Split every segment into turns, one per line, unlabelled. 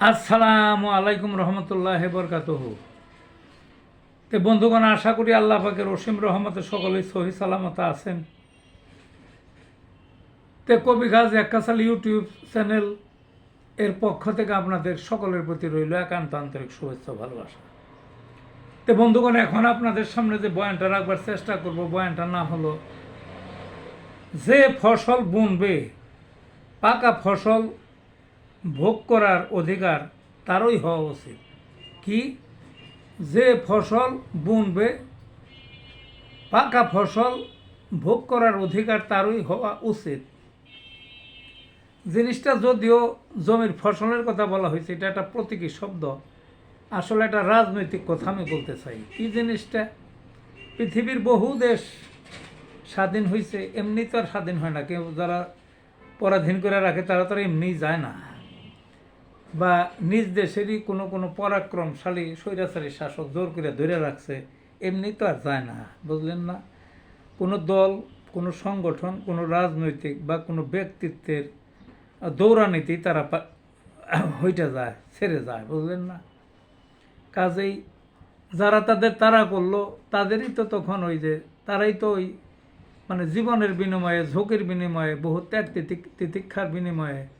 আসসালামু আলাইকুম রহমতুল্লাহ বরকাতহ। তে বন্ধুগণ, আশা করি আল্লাহ পাকের রসিম রহমতে সকলেই সহি সালামত আছেন। তে কবি গাছ একাশাল ইউটিউব চ্যানেল এর পক্ষ থেকে আপনাদের সকলের প্রতি রইল একান্ত আন্তরিক শুভেচ্ছা ভালোবাসা। তে বন্ধুগণ, এখন আপনাদের সামনে যে বয়ানটা রাখবার চেষ্টা করব, বয়ানটার নাম হলো, যে ফসল বুনবে, পাকা ফসল ভোগ করার অধিকার তারই হওয়া উচিত। কি? যে ফসল বুনবে, পাকা ফসল ভোগ করার অধিকার তারই হওয়া উচিত। জিনিসটা যদিও জমির ফসলের কথা বলা হয়েছে, এটা একটা প্রতীকী শব্দ। আসলে একটা রাজনৈতিক কথা আমি বলতে চাই। কি জিনিসটা? পৃথিবীর বহু দেশ স্বাধীন হয়েছে এমনি তো আর স্বাধীন হয় না। কেউ যারা পরাধীন করে রাখে, তারা তো আর এমনিই যায় না। বা নিজ দেশেরই কোনো কোনো পরাক্রমশালী স্বৈরাচারী শাসক জোর করে ধরে রাখছে, এমনি তো আর যায় না, বুঝলেন না? কোনো দল, কোনো সংগঠন, কোনো রাজনৈতিক বা কোনো ব্যক্তিত্বের দৌড়ানিতে তারা হইতে যায়, ছেড়ে যায়, বুঝলেন না? কাজেই যারা তাদের তারা করল, তাদেরই তো তখন ওই যে, তারাই তো ওই মানে জীবনের বিনিময়ে, ঝোঁকের বিনিময়ে বহু ত্যাগ তিতিক- তিতিক্ষার বিনিময়ে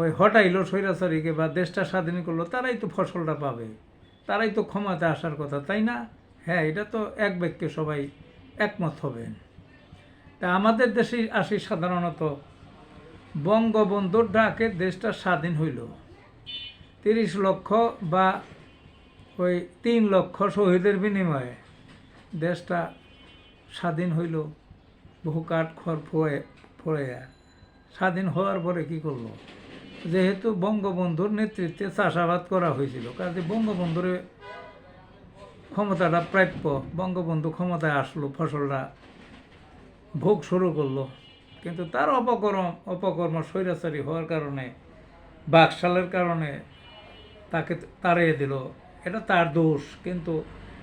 ওই হটাইলো স্বৈরাচারীকে বা দেশটা স্বাধীন করল, তারাই তো ফসলটা পাবে। তারাই তো ক্ষমাতে আসার কথা, তাই না? হ্যাঁ এটা তো এক ব্যক্তি সবাই একমত হবেন। তা আমাদের দেশে আসি সাধারণত বঙ্গবন্ধুর ডাকে দেশটা স্বাধীন হইল। তিরিশ লক্ষ বা ওই তিন লক্ষ শহীদের বিনিময়ে দেশটা স্বাধীন হইল। বহু কাঠ খড় ফোয়ে ফোড়াইয়া স্বাধীন হওয়ার পরে কি করল? যেহেতু বঙ্গবন্ধুর নেতৃত্বে চাষাবাদ করা হয়েছিল, কাজে বঙ্গবন্ধুর ক্ষমতাটা প্রাপ্য, বঙ্গবন্ধু ক্ষমতায় আসলো, ফসলটা ভোগ শুরু করল। কিন্তু তার অপকর্ম অপকর্ম স্বৈরাচারী হওয়ার কারণে, বাকশালের কারণে তাকে তাড়িয়ে দিল। এটা তার দোষ, কিন্তু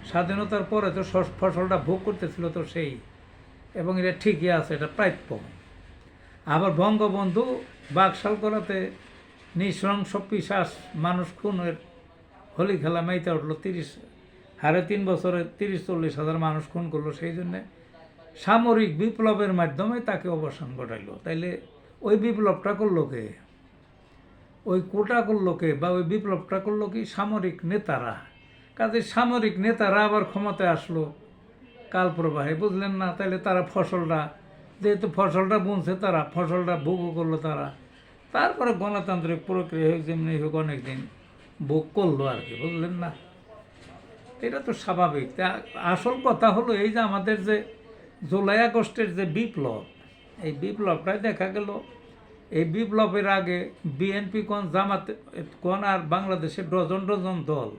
স্বাধীনতার পরে তো ফসলটা ভোগ করতেছিল তো সেই, এবং এটা ঠিকই আছে, এটা প্রাপ্য। আবার বঙ্গবন্ধু বাকশাল করাতে নৃশংস পিসাস মানুষ খুনের হোলি খেলা মাইতে উঠল। তিরিশ হারে তিন বছরে তিরিশ চল্লিশ হাজার মানুষ খুন করল। সেই জন্যে সামরিক বিপ্লবের মাধ্যমে তাকে অবসান ঘটাইলো। তাইলে ওই বিপ্লবটা করল কে? ওই কোটা করল কে বা ওই বিপ্লবটা করল কি সামরিক নেতারা? কাজে সামরিক নেতারা আবার ক্ষমতায় আসলো। কাল প্রবাহে, বুঝলেন না? তাহলে তারা ফসলটা যেহেতু ফসলটা বুনছে তারা, ফসলটা ভোগও করল তারা। তারপরে গণতান্ত্রিক প্রক্রিয়া হোক যেমনি হোক অনেকদিন ভোগ করল আর কি, বুঝলেন না? এটা তো স্বাভাবিক। তা আসল কথা হলো এই যে আমাদের যে জুলাই আগস্টের যে বিপ্লব, এই বিপ্লবটাই দেখা গেল, এই বিপ্লবের আগে বিএনপি কোন জামাত, কোন আর বাংলাদেশে ডজন ডজন দল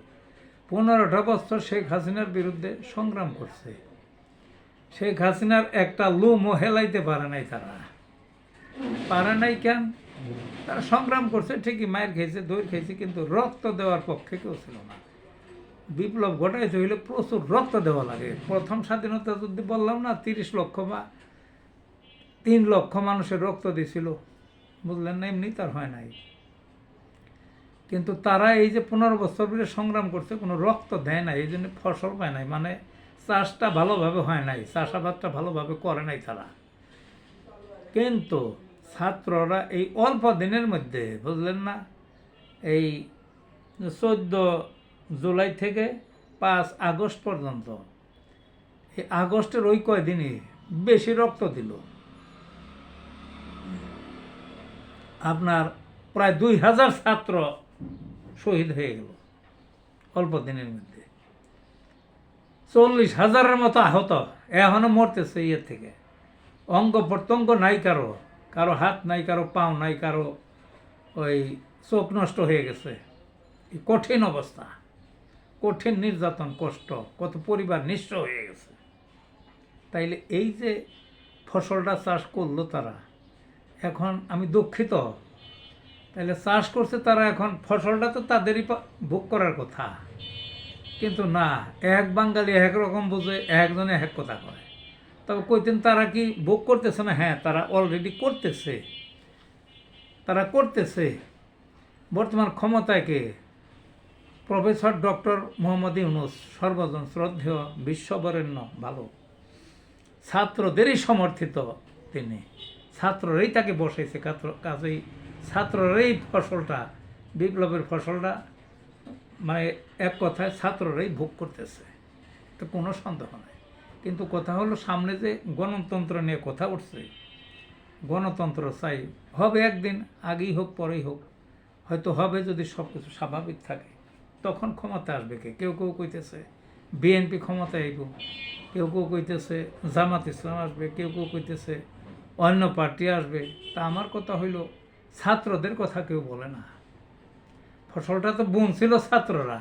পনেরোটা বছর শেখ হাসিনার বিরুদ্ধে সংগ্রাম করছে। শেখ হাসিনার একটা লুমও হেলাইতে পারে নাই তারা। পারে নাই কেন? তারা সংগ্রাম করছে, ঠিকই মায়ের খেয়েছে দই খেয়েছে, কিন্তু রক্ত দেওয়ার পক্ষে কেউ ছিল না। বিপ্লব ঘটাইতে হইলে প্রচুর রক্ত দেওয়া লাগে। প্রথম স্বাধীনতা যদি বললাম না, তিরিশ লক্ষ বা তিন লক্ষ মানুষের রক্ত দিছিল বুঝলেন না, এমনি তার হয় নাই। কিন্তু তারা এই যে পনেরো বছর ধরে সংগ্রাম করছে, কোনো রক্ত দেয় না এই জন্য ফসল পায় নাই। মানে চাষটা ভালোভাবে হয় নাই, চাষাবাদটা ভালোভাবে করে নাই তারা। কিন্তু ছাত্ররা এই অল্প দিনের মধ্যে, বুঝলেন না, এই চোদ্দ জুলাই থেকে পাঁচ আগস্ট পর্যন্ত, এই আগস্টের ওই কয়দিনই বেশি রক্ত দিল। আপনার প্রায় দুই হাজার ছাত্র শহীদ হয়ে গেল অল্প দিনের মধ্যে। চল্লিশ হাজারের মতো আহত। এখনও মরতেছে ইয়ের থেকে। অঙ্গ প্রত্যঙ্গ নাই কারও। কারও হাত নাই, কারও পাও নাই, কারও ওই চোখ নষ্ট হয়ে গেছে। কঠিন অবস্থা। কঠিন নির্যাতন, কষ্ট, কত পরিবার নিঃস্ব হয়ে গেছে। তাইলে এই যে ফসলটা চাষ করল তারা, এখন আমি দুঃখিত। তাহলে চাষ করছে তারা এখন, ফসলটা তো তাদেরই ভোগ করার কথা। কিন্তু না, এক বাঙালি এক রকম বুঝে একজনে এক কথা করে তবে কইতেন তারা কি ভোগ করতেছে না? হ্যাঁ তারা অলরেডি করতেছে। তারা করতেছে। বর্তমান ক্ষমতাকে প্রফেসর ডক্টর মোহাম্মদ ইউনুস, সর্বজন শ্রদ্ধেয়, বিশ্ববরেণ্য, ভালো। ছাত্রদেরই সমর্থিত তিনি। ছাত্ররাই তাকে বসেছে কাজেই ছাত্ররাই ফসলটা, বিপ্লবের ফসলটা মানে এক কথায় ছাত্ররাই ভোগ করতেছে। তো কোনো সন্দেহ নেই। কিন্তু কথা হলো সামনে যে গণতন্ত্র নিয়ে কথা উঠছে, গণতন্ত্র চাই, হবে একদিন, আগেই হোক, পরেই হোক, হয়তো হবে যদি সব কিছু স্বাভাবিক থাকে। তখন ক্ষমতা আসবে কে? কেউ কেউ কইতেছে, বিএনপি ক্ষমতা আইব। কেউ কেউ কইতেছে, জামাত ইসলাম আসবে। কেউ কেউ কইতেছে, অন্য পার্টি আসবে। তা আমার কথা হইল, ছাত্রদের কথা কেউ বলে না। ফসলটা তো বুনছিল ছাত্ররা।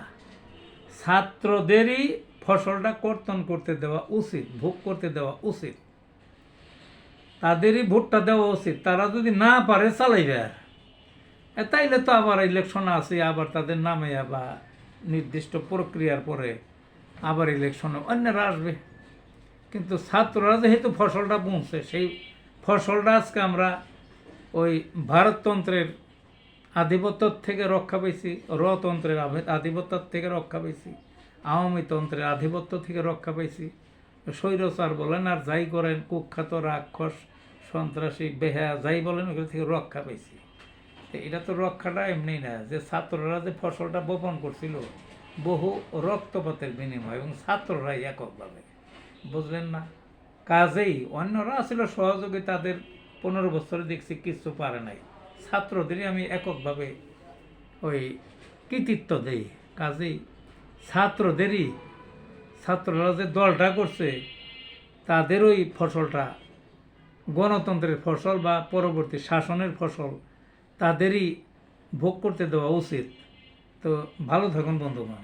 ছাত্রদেরই ফসলটা কর্তন করতে দেওয়া উচিত, ভোগ করতে দেওয়া উচিত। তাদেরই ভোটটা দেওয়া উচিত। তারা যদি না পারে, চালাইবে আর। তাইলে তো আবার ইলেকশন আছে, আবার তাদের নামে বা নির্দিষ্ট প্রক্রিয়ার পরে আবার ইলেকশনে অন্যরা আসবে। কিন্তু ছাত্ররা যেহেতু ফসলটা বুনছে, সেই ফসলটা আজকে আমরা ওই ভারততন্ত্রের আধিপত্য থেকে রক্ষা পেয়েছি রতন্ত্রের আভি- আধিপত্য থেকে রক্ষা পেয়েছি আওয়ামী তন্ত্রের আধিপত্য থেকে রক্ষা পেয়েছি স্বৈরচার বলেন আর যাই করেন, কুখ্যাত, রাক্ষস, সন্ত্রাসী বেহা যাই বলেন ওগুলো থেকে রক্ষা পেয়েছি এটা তো রক্ষাটা এমনি না, যে ছাত্ররা যে ফসলটা বপন করছিল, বহু রক্তপাতের বিনিময় এবং ছাত্ররাই এককভাবে। বুঝলেন না? কাজেই অন্যরা ছিল সহযোগী, তাদের পনেরো বছরে দেখছি কিছু পারে নাই। ছাত্রদেরই আমি এককভাবে ওই কৃতিত্ব দেই। কাজেই ছাত্রদেরই, ছাত্ররা যে দলটা করছে, তাদের ওই ফসলটা, গণতন্ত্রের ফসল বা পরবর্তী শাসনের ফসল, তাদেরই ভোগ করতে দেওয়া উচিত। তো ভালো থাকুন বন্ধুগণ।